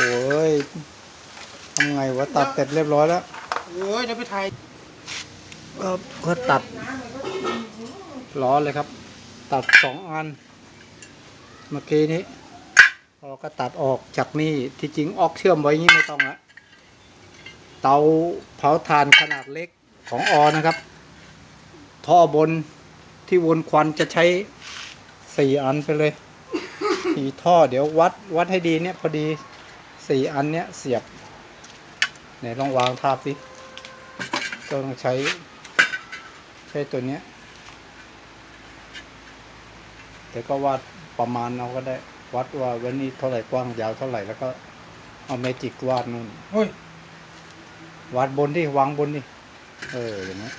โอ้ยทำไงวะตัดเสร็จเรียบร้อยแล้วเอ้ยเดี๋ยวไปถ่ายก็ก็ตัดล้อเลยครับ ตัดสองอัน เมื่อกี้นี้เราก็ตัดออกจากนี่ที่จริงออกเชื่อมไว้อย่างนี้ไม่ต้องละเตาเผาถ่านขนาดเล็กของออนะครับ ท่อบนที่วนควันจะใช้สี่อันไปเลยสี่ท่อเดี๋ยววัดวัดให้ดีเนี่ยพอดี สี่อันเนี้ยเสียบไหนลองวางทาบสิก็ต้องใช้ ใช้ตัวเนี้ยแต่ก็วัดประมาณเอาก็ได้ วัดว่าวันนี้เท่าไหร่กว้างยาวเท่าไหร่แล้วก็เอาเมจิกวาดนู่นเฮ้ยวาดบนที่วางบนนี่เอออย่างนี้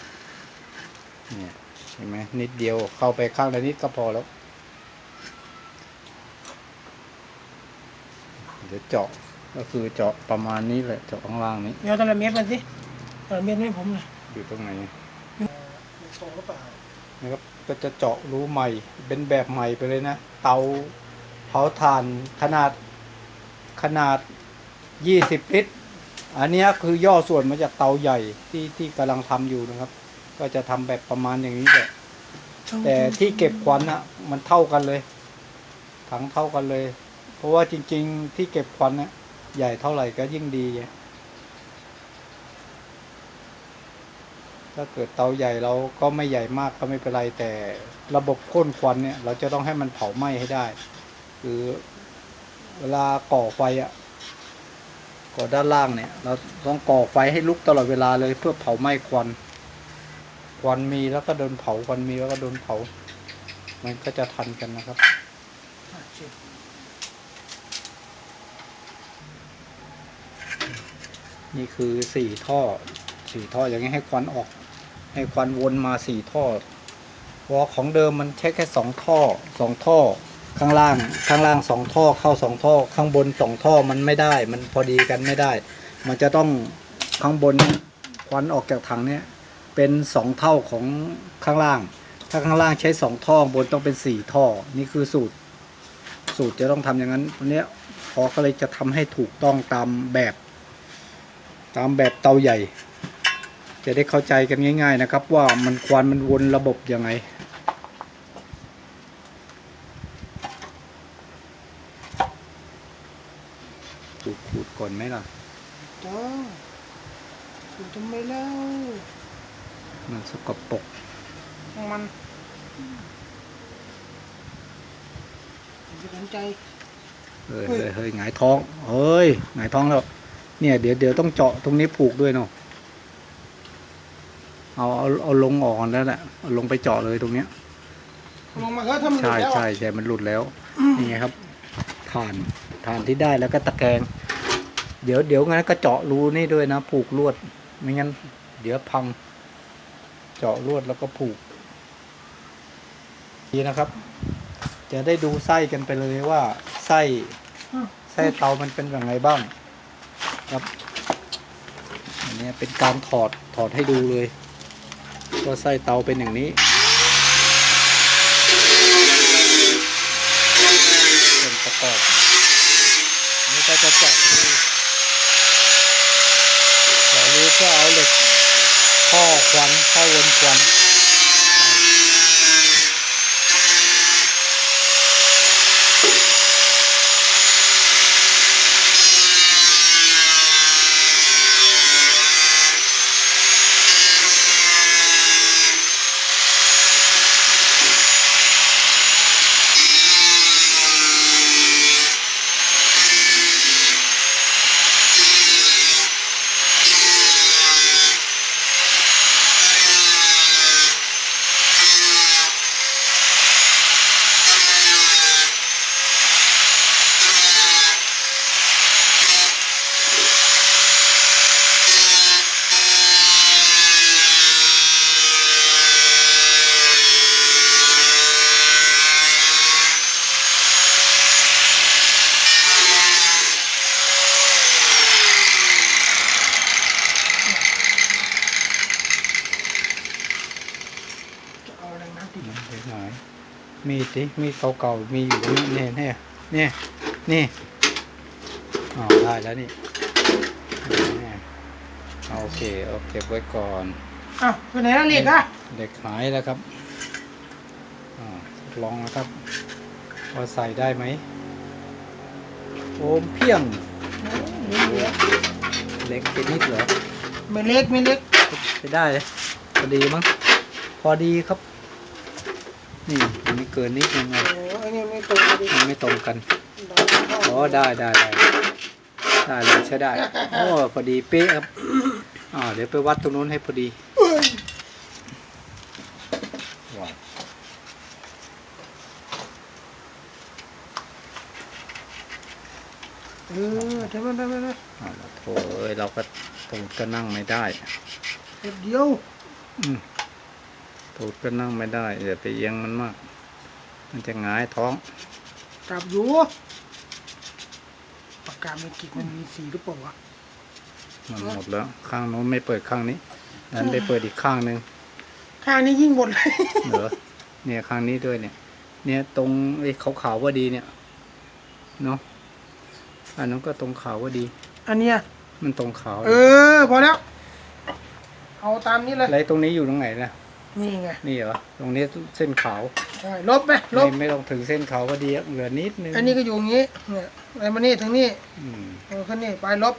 เนี่ยเห็นไหมนิดเดียวเข้าไปข้างละนิดก็พอแล้ว เดี๋ยวเจาะ ก็คือเจาะประมาณนี้แหละเจาะข้างล่างนี้เดี๋ยวตะละเม็ดมันสิตะละเม็ดให้ผมหน่อยอยู่ตรงไหนมันตรงหรือเปล่านะครับก็จะเจาะรูใหม่ เป็นแบบใหม่ไปเลยนะ เตาเผาถ่านขนาดขนาด 20 ลิตร อันเนี้ยคือย่อส่วนมาจากเตาใหญ่ที่ที่กำลังทำอยู่นะครับ ก็จะทำแบบประมาณอย่างนี้แหละแต่ที่เก็บควันอะมันเท่ากันเลย ถังเท่ากันเลย เพราะว่าจริง ๆ ที่เก็บควันเนี่ย ใหญ่เท่าไหร่ก็ยิ่งดีไงถ้าเกิดเตาใหญ่เราก็ไม่ใหญ่มากก็ไม่เป็นไรแต่ระบบพ่นควันเนี่ย เราจะต้องให้มันเผาไหม้ให้ได้ คือเวลาก่อไฟอะก่อด้านล่างเนี่ย เราต้องก่อไฟให้ลุกตลอดเวลาเลยเพื่อเผาไหม้ควัน ควันมีแล้วก็โดนเผาควันมีแล้วก็โดนเผา มันก็จะทันกันนะครับ นี่คือสี่ท่อสี่ท่ออย่างนี้ให้ควันออก ให้ควันวนมาสี่ท่อเพราะของเดิมมันใช้แค่สองท่อสองท่อ ข้างล่างข้างล่างสองท่อเข้าสองท่อ ข้างบนสองท่อมันไม่ได้ มันพอดีกันไม่ได้ มันจะต้องข้างบนควันออกจากถังเนี่ยเป็นสองเท่าของข้างล่าง ถ้าข้างล่างใช้สองท่อบนต้องเป็นสี่ท่อ นี่คือสูตร สูตรจะต้องทำอย่างนั้นวันนี้พอก็เลยจะทำให้ถูกต้องตามแบบ ตามแบบเตาใหญ่ จะได้เข้าใจกันง่าย ๆนะครับ ว่ามันควันมันวนระบบยังไงขูดขูดก่อนไหมล่ะจ้าอยู่ทำไมเล่ามันสกปรกช่างมันอย่าไปสนใจเฮ้ยเฮ้ยเฮ้ยเฮ้ยหงายท้อง เฮ้ยหงายท้องแล้ว เนี่ยเดี๋ยวเดี๋ยวต้องเจาะตรงนี้ผูกด้วยเนาะเอาเอาเอาลงออกก่อนแล้วแหละเอาลงไปเจาะเลยตรงเนี้ยลงมาเถอะถ้ามันหลุใช่ดแล้วใช่อะใช่มันหลุดแล้วนี่ไงครับฐานฐานที่ได้แล้วก็ตะแกรงเดี๋ยวเดี๋ยวงั้นก็เจาะรูนี่ด้วยนะ ผูกลวดไม่งั้น เดี๋ยวพัง เจาะลวดแล้วก็ผูกดีนะครับ จะได้ดูไส้กันไปเลยว่าไส้ไส้เตามันเป็นอย่างไรบ้าง ครับอันนี้เป็นการถอดถอดให้ดูเลยว่าไส้เตาเป็นอย่างนี้ส่วนประกอบนี่ก็จะจาะรูเจาะรูเพื่อเอาเหล็กข้อควันข้าวนควันใส่ จะเอาอะไรนะติด เห็นไหมมีด สิมีดเก่าๆมีอยู่นี่เนี่ยเนี่ยเนี่ยนี่อ๋อได้แล้วนี่แหม่เอาโอเคเอาเก็บไว้ก่อนอ้าวไปไหนแล้วเหล็กอะเด็กหายแล้วครับอ่าทดลองนะครับว่าใส่ได้ไหมโอมเพียงไม่เหลือเล็กไปนิดเหรอไม่เล็กไม่เล็กไปได้เลยพอดีมั้งพอดีครับ นี่อันนี้เกินนิดนึงไงโอ้อันนี้ไม่ตรงดิมันไม่ตรงกันอ๋อได้ได้ได้ได้เลยใช้ได้โอ้พอดีเป๊ะครับอ่าเดี๋ยวไปวัดตรงนู้นให้พอดีเอ้ยว้าวเออทำไมทำไมทำไมอ่าโถเอ้ยเราก็ตูดก็นั่งไม่ได้เด็กเดียว อืม ตูดก็นั่งไม่ได้อย่าไปเอียงมันมาก มันจะหงายท้องกลับอยู่ปากกาเมกิกมันมีสีหรือเปล่าวะมันหมดแล้ว ข้างโน้นไม่เปิดข้างนี้นั้นไปเปิดอีกข้างหนึ่งข้างนี้ยิ่งหมดเลยเหรอเนี่ยข้างนี้ด้วยเนี่ย เนี่ยตรงไอ้ขาวๆว่าดีเนี่ยเนาะอันนั้นก็ตรงขาวว่าดี อันเนี้ยมันตรงขาว เออ พอแล้ว เอาตามนี้เลยอะไรตรงนี้อยู่ตรงไหนนะ นี่ไง นี่เหรอ ตรงนี้เส้นขาวใช่ ลบไหมลบ ไม่ไม่ต้องถึงเส้นขาวพอดีเหลือนิดนึงอันนี้ก็อยู่อย่างงี้ เนี่ยอะไรมานี่ถึงนี่อืม เอาขึ้นนี่ไปลบ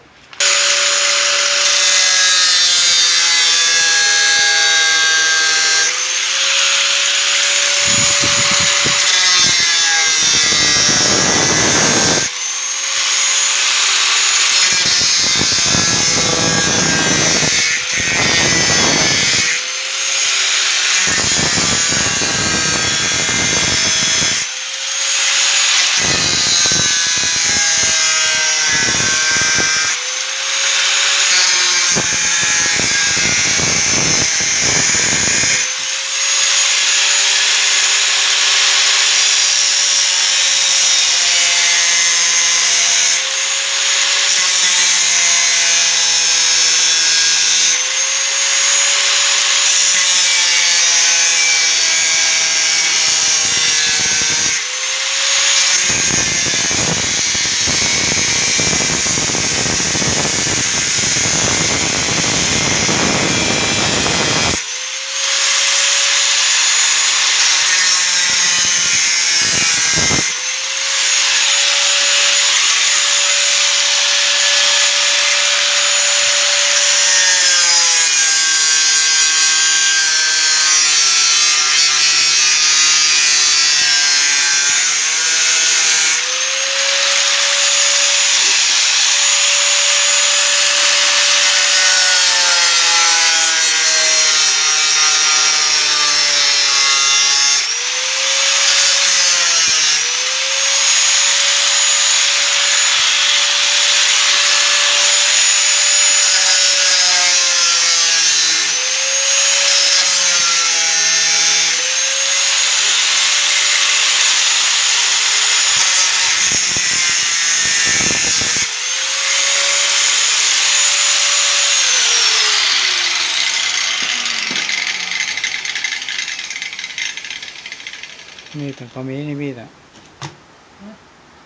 มีดแต่ก็มีนี่มีดอะ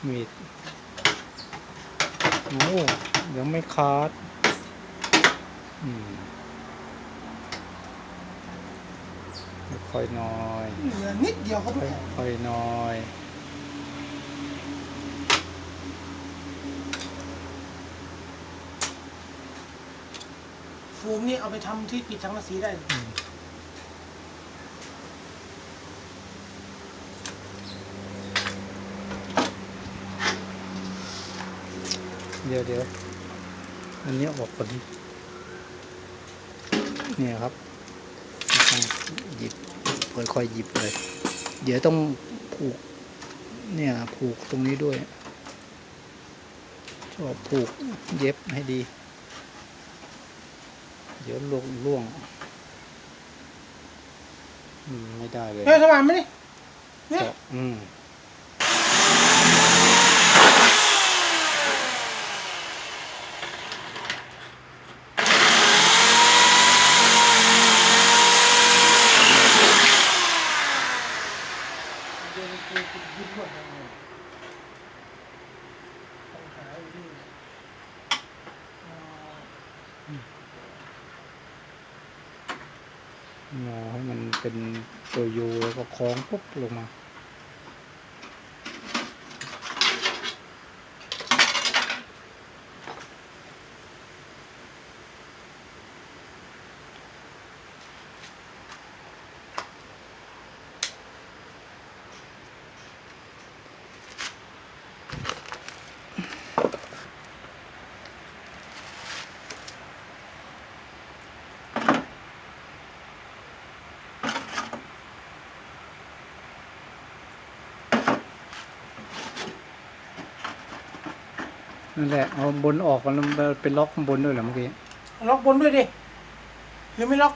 มีดโอ้ยังไม่ขาดอืมค่อยๆหน้อยเหลือนิดเดียวครับทุกคนค่อยๆหน้อยโฟมนี่เอาไปทำที่ปิดสังกะสีได้ อืมเดี๋ยวเดี๋ยวอันนี้ออกก่อนดิเนี่ยครับต้องหยิบค่อยๆหยิบเลย เดี๋ยวต้องผูก เนี่ยผูกตรงนี้ด้วยชอบผูกเย็บให้ดี เดี๋ยวล่วงล่วงอืมไม่ได้เลยเฮ้ยสว่านไหมนี่เนี่ยเจาะอืม เดี๋ยวมันคือยึดหมดเลยปัญหาอยู่นี่ งอให้มันเป็นตัวยูแล้วก็คล้องปุ๊บลงมา นั่นแหละเอาบนออกมันเป็นล็อกข้างบนด้วยเหรอเมื่อกี้ล็อกบนด้วยดิหรือไม่ล็อก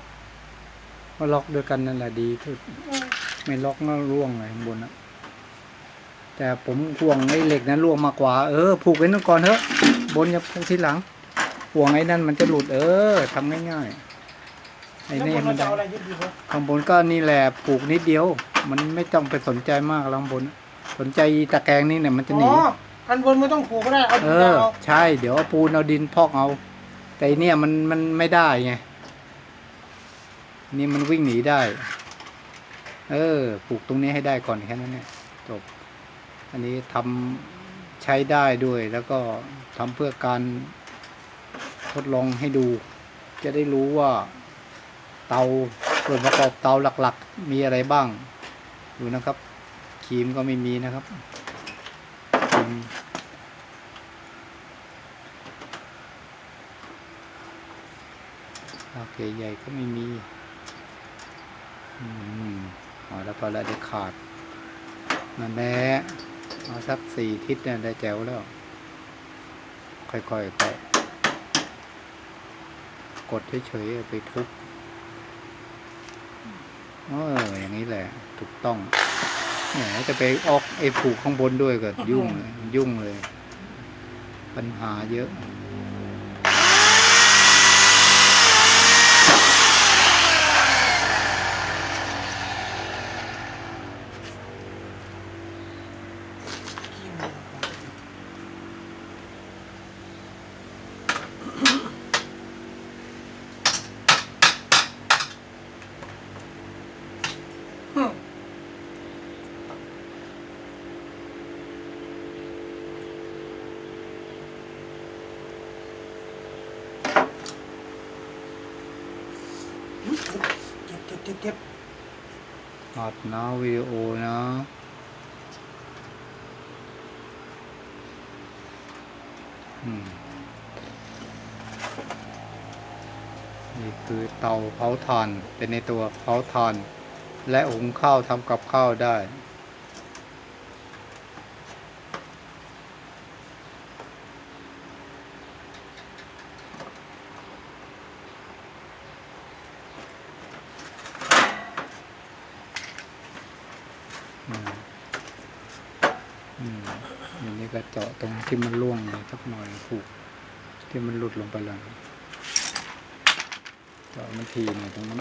ก็ล็อกด้วยกันนั่นแหละดีที่สุดไม่ล็อกก็ร่วงเลยข้างบนนะแต่ผมห่วงไอ้เหล็กนั้นร่วงมากกว่า เออผูกไว้นั่นก่อนเถอะบนอย่าผูกทีหลังห่วงไอ้นั่นมันจะหลุดเออทำง่ายๆไอ้แล้วนี่บนมัเรานจะได้เอาอะไรยึดดีวะข้างบนก็นี่แหละผูกนิดเดียว มันไม่ต้องไปสนใจมากข้างบน สนใจอีตะแกรงนี่เนี่ยมันจะหนี อ๋ออันบนไม่ต้องผูกก็ได้ เอาเอดินอ เอาใช่ เดี๋ยวเอาปูนเอาดินพอกเอา แต่อันเนี่ยมันมันไม่ได้ไง นี่มันวิ่งหนีได้ เออ ปลูกตรงนี้ให้ได้ก่อนแค่นั้นเนี่ยจบ อันนี้ทำใช้ได้ด้วย แล้วก็ทำเพื่อการทดลองให้ดู จะได้รู้ว่า เตาส่วนประกอบเตาหลักๆ มีอะไรบ้าง ดูนะครับครีมก็ไม่มีนะครับครีม โอเค ใหญ่ก็ไม่มี อืมเอแล้วพอแล้วเดี๋ยวขาดนั่นแหละเอาสักสี่ทิศเนี่ยได้แจ๋วแล้ว ค่อยๆไปกดเฉยๆไปทุบเอออย่างนี้แหละ ถูกต้อง จะไปออกไอ้ผูกข้างบนด้วยก็ยุ่งเลยยุ่งเลย ปัญหาเยอะ เก็บอัดนะวิดีโอนะอืมนี่คือเตาเผาถ่าน เป็นในตัวเผาถ่าน และหุงข้าวทำกับข้าวได้ อืม อืมอันนี้ก็เจาะตรง ที่มันร่วงเลยสักหน่อยผูก ที่มันหลุดลงไปเลยเจาะมันทีหน่อยตรงนั้น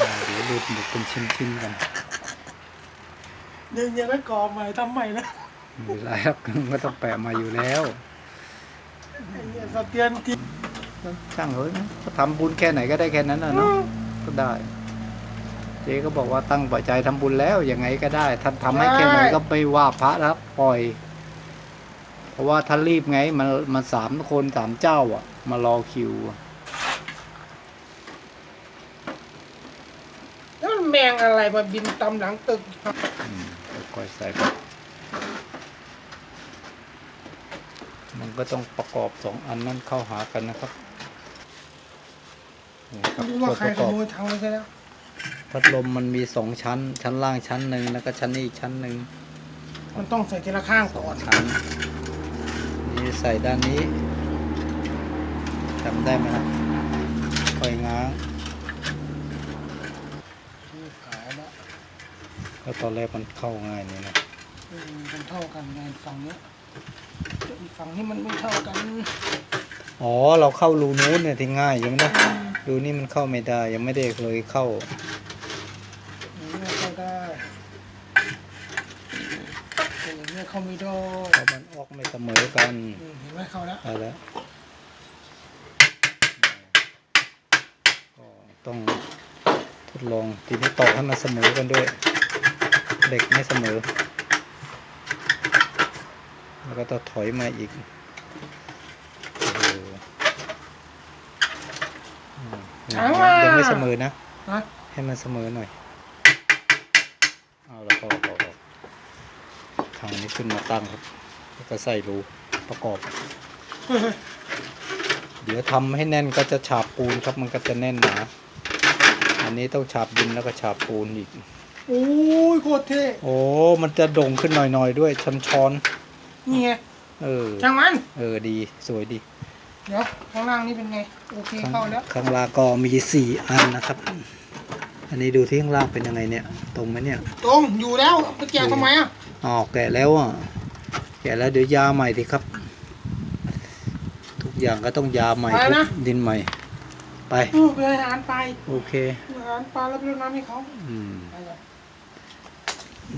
อ่าเดี๋ยวหลุดหมดเป็นชิ้นๆกันเดี๋ยวยังไม่ก่อใหม่ทำใหม่นะไม่เป็นไรหรอกมันก็ต้องแปะมาอยู่แล้วไอ้เหี้ยสะเตียนที่ช่างเฮ้ยก็ทำบุญแค่ไหนก็ได้แค่นั้นน่ะเนาะ ก็ได้ เจ๊ก็บอกว่าตั้งปัจจัยทำบุญแล้วยังไงก็ได้ ท่านทำให้แค่ไหนก็ไม่ว่าพระแล้วปล่อย เพราะว่าท่านรีบไง มันมันสามคนสามเจ้า อะ มารอคิวอะแล้วมันแมงอะไรมาบินตำหลังตึกอืมค่อยๆใส่ไปมันก็ต้องประกอบสองอันนั้นเข้าหากันนะครับนี่ครับ ไม่รู้ว่าส่วนใครประขกอบโมยทำไปซะแล้ว พัดลมมันมีสองชั้น ชั้นล่างชั้นหนึ่งแล้วก็ชั้นนี้อีกชั้นหนึ่งมันต้องใส่ทีละข้างสอก่งอนชั้นนี่ใส่ด้านนี้จำได้ไหมครับค่อยง้างนี่ขายแล้วแล้วตอนแรกมันเข้าง่ายนี่นะอืมมันเท่ากันไงฝั่งเนี้ยอีกฝั่งนี้มันไม่เท่ากันอ๋อเราเข้ารูนู้นเนี่ยที่ง่ายใช่ไหมนะ รูนี้มันเข้าไม่ได้ยังไม่ได้เลยเข้าอย่างนี้ไม่เข้าได้แต่อย่างนี้ไม่เข้าไม่ได้เพราะมันออกไม่เสมอกันอืมเห็นไหมเข้าแล้วเอาแล้วก็ต้องทดลองทีนี้ต่อให้มันเสมอกันด้วยเด็กไม่เสมอ แล้วก็ต้องถอยมาอีกโอ้โหอื มยังไม่เสมอนะนะให้มันเสมอหน่อย เอาแล้วก็เอาเอาทางนี้ขึ้นมาตั้งครับ แล้วก็ใส่รูประกอบ เดี๋ยวทำให้แน่นก็จะฉาบปูนครับ มันก็จะแน่นหนา อันนี้ต้องฉาบดินแล้วก็ฉาบปูนอีก โอ้ยโคตรเท่โอ้ มันจะโด่งขึ้นหน่อยๆด้วยช้อนช้อนนี่ไงๆเออ ช่างมัน เออดี สวยดี เดี๋ยวข้างล่างนี่เป็นไง โอเคข้างเข้าแล้ว ข้างล่างก็มีสี่อันนะครับ อันนี้ดูที่ข้างล่างเป็นยังไงเนี่ย ตรงไหมเนี่ย ตรงอยู่แล้วไปแกะทำไมอะอ๋อแกะแล้วอะแกะแล้วเดี๋ยวยาใหม่ดิครับ ทุกอย่างก็ต้องยาใหม่ทุกดินใหม่ ไปเออไปอาหารไปโอเคอาหารปลาแล้วไปรดน้ำให้เขาอืม ไปก่อน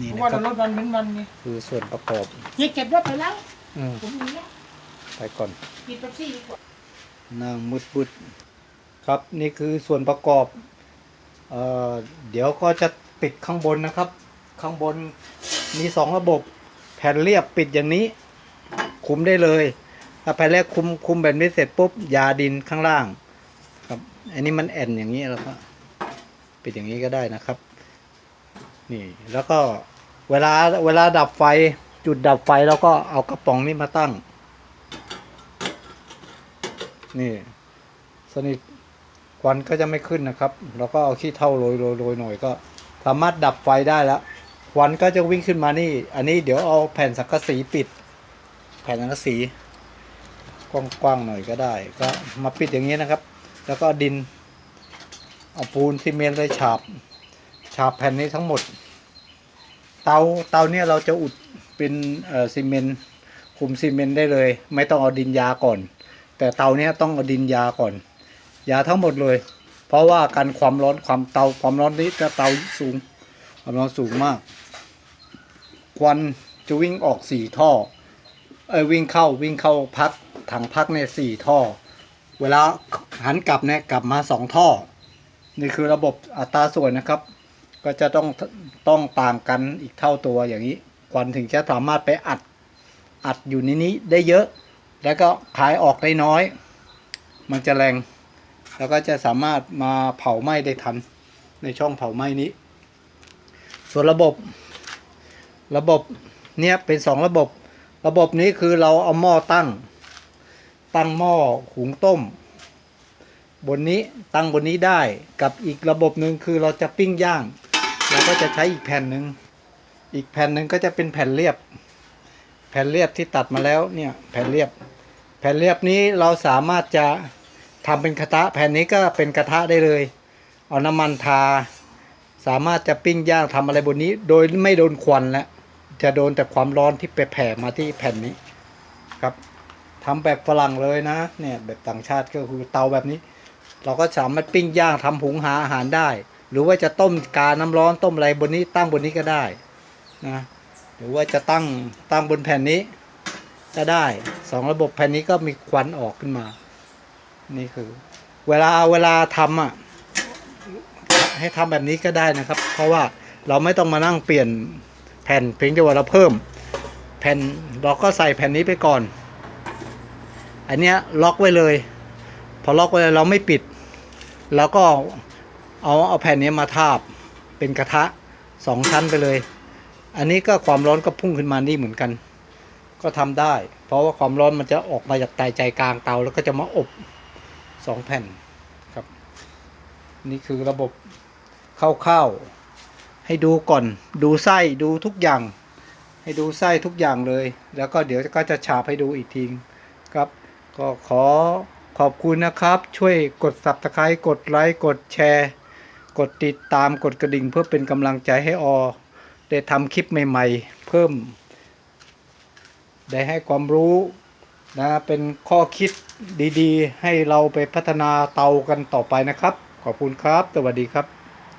นี่เพนะราะว่าครัเราบ ลดวันเป็นวันไงคือส่วนประกอบเฮียเก็บรถไปแล้ว อืมผมมีแล้ว ไปก่อนกินเป๊ปซี่ดีกว่านั่งมุดบุดครับนี่คือส่วนประกอบเอ่อเดี๋ยวก็จะปิดข้างบนนะครับ ข้างบนมีสองระบบ แผ่นเรียบปิดอย่างนี้ คุมได้เลยถ้าแผ่นแรกคุมคุมแบบนี้เสร็จปุ๊บยาดินข้างล่าง ครับ อันนี้มันแอนอย่างนี้แล้วก็ปิดอย่างนี้ก็ได้นะครับ นี่แล้วก็เวลาเวลาดับไฟจุดดับไฟแล้วก็เอากระป๋องนี้มาตั้ง นี่ สนิทควันก็จะไม่ขึ้นนะครับแล้วก็เอาขี้เท่าโรยโรยโรยหน่อยก็ สามารถดับไฟได้แล้วควันก็จะวิ่งขึ้นมานี่ อันนี้เดี๋ยวเอาแผ่นสังกะสีปิด แผ่นสังกะสีกว้างๆหน่อยก็ได้ ก็มาปิดอย่างนี้นะครับ แล้วก็ดินเอาปูนซีเมนต์เลยฉาบ ฉาบแผ่นนี้ทั้งหมด เตาเตาเนี่ยเราจะอุดเป็นเอ่อซีเมนต์คุมซีเมนต์ได้เลย ไม่ต้องเอาดินยาก่อน แต่เตาเนี้ยต้องเอาดินยาก่อน ยาทั้งหมดเลย เพราะว่ากันความร้อนความเตาความร้อนนี้จะเตาสูง ความร้อนสูงมาก ควันจะวิ่งออกสี่ท่อเออวิ่งเข้าวิ่งเข้าพักถังพักเนี่ยสี่ท่อ เวลาหันกลับเนี่ยกลับมาสองท่อ นี่คือระบบอัตราส่วนนะครับ ก็จะต้องต้องต่างกันอีกเท่าตัวอย่างนี้ควันถึงจะสามารถไปอัดอัดอยู่ในนี้ได้เยอะ แล้วก็ขายออกได้น้อย มันจะแรง แล้วก็จะสามารถมาเผาไหม้ได้ทันในช่องเผาไหม้นี้ ส่วนระบบ ระบบเนี้ยเป็นสองระบบ ระบบนี้คือเราเอาหม้อตั้ง ตั้งหม้อหุงต้ม บนนี้ตั้งบนนี้ได้กับอีกระบบหนึ่งคือเราจะปิ้งย่างเราก็จะใช้อีกแผ่นหนึ่งอีกแผ่นหนึ่งก็จะเป็นแผ่นเรียบ แผ่นเรียบที่ตัดมาแล้วเนี่ยแผ่นเรียบ แผ่นเรียบนี้เราสามารถจะทำเป็นกระทะแผ่นนี้ก็เป็นกระทะได้เลย เอาน้ำมันทา สามารถจะปิ้งย่างทำอะไรบนนี้ โดยไม่โดนควันแล้วจะโดนแต่ความร้อนที่ไปแผ่มาที่แผ่นนี้ครับทำแบบฝรั่งเลยนะเนี่ยแบบต่างชาติก็คือเตาแบบนี้ เราก็สามารถปิ้งย่างทำหุงหาอาหารได้ หรือว่าจะต้มกาน้ำร้อนต้มอะไรบนนี้ตั้งบนนี้ก็ได้นะ หรือว่าจะตั้งตั้งบนแผ่นนี้ก็ได้สองระบบแผ่นนี้ก็มีควันออกขึ้นมา นี่คือ เวลาเวลาทำอะให้ทำแบบนี้ก็ได้นะครับ เพราะว่าเราไม่ต้องมานั่งเปลี่ยนแผ่นเพียงแต่ว่าเราเพิ่ม แผ่นเราก็ใส่แผ่นนี้ไปก่อน อันเนี้ยล็อกไว้เลย พอล็อกไว้เราไม่ปิด แล้วก็เอาเอาแผ่นนี้มาทาบเป็นกระทะสองชั้นไปเลย อันนี้ก็ความร้อนก็พุ่งขึ้นมานี่เหมือนกัน ก็ทำได้ เพราะว่าความร้อนมันจะออกมาจากใต้ใจกลางเตาแล้วก็จะมาอบสองแผ่นครับ นี่คือระบบคร่าวๆให้ดูก่อน ดูไส้ดูทุกอย่าง ให้ดูไส้ทุกอย่างเลย แล้วก็เดี๋ยวก็จะฉาบให้ดูอีกทีครับ ก็ขอขอบคุณนะครับ ช่วยกด subscribe กดไลค์กดแชร์ กดติดตามกดกระดิ่งเพื่อเป็นกำลังใจให้ออ ได้ทำคลิปใหม่ๆ เพิ่ม ได้ให้ความรู้นะเป็นข้อคิดดีๆ ให้เราไปพัฒนาเตากันต่อไปนะครับ ขอบคุณครับ สวัสดีครับ